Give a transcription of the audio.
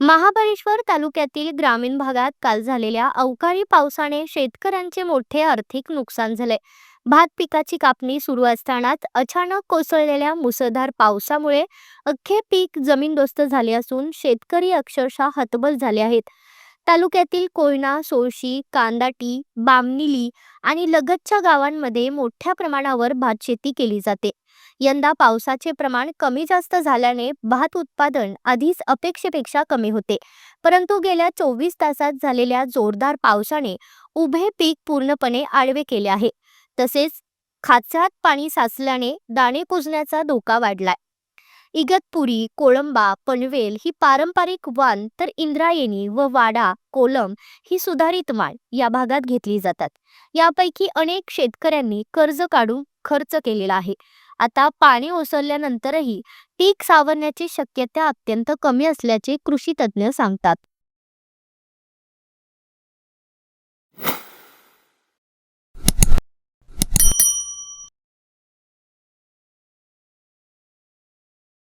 महाबळेश्वर तालुक्यातील ग्रामीण भागात काल झालेल्या अवकाळी पावसाने शेतकऱ्यांचे मोठे आर्थिक नुकसान झाले. भात पिकाची कापणी सुरू असतानाच अचानक कोसळलेल्या मुसळधार पावसामुळे अख्खे पीक जमीनदोस्त झाले असून शेतकरी अक्षरशः हतबल झाले आहेत. तालुक्यातील कोयना सोळशी कांदाटी बामनिली आणि लगतच्या गावांमध्ये मोठ्या प्रमाणावर भातशेती केली जाते. यंदा पावसाचे प्रमाण कमी जास्त झाल्याने भात उत्पादन आधीच अपेक्षेपेक्षा कमी होते. परंतु गेल्या चोवीस तासात झालेल्या जोरदार पावसाने उभे पीक पूर्णपणे आडवे केले आहे. तसेच खाचात पाणी साचल्याने दाणे कुजण्याचा धोका वाढलाय. इगतपुरी कोळंबा पनवेल ही पारंपरिक वाण तर इंद्रायणी व वाडा कोलम ही सुधारित माळ या भागात घेतली जातात. यापैकी अनेक शेतकऱ्यांनी कर्ज काढून खर्च केलेला आहे. आता पाणी ओसरल्यानंतरही पीक सावरण्याची शक्यता अत्यंत कमी असल्याचे कृषी तज्ज्ञ सांगतात.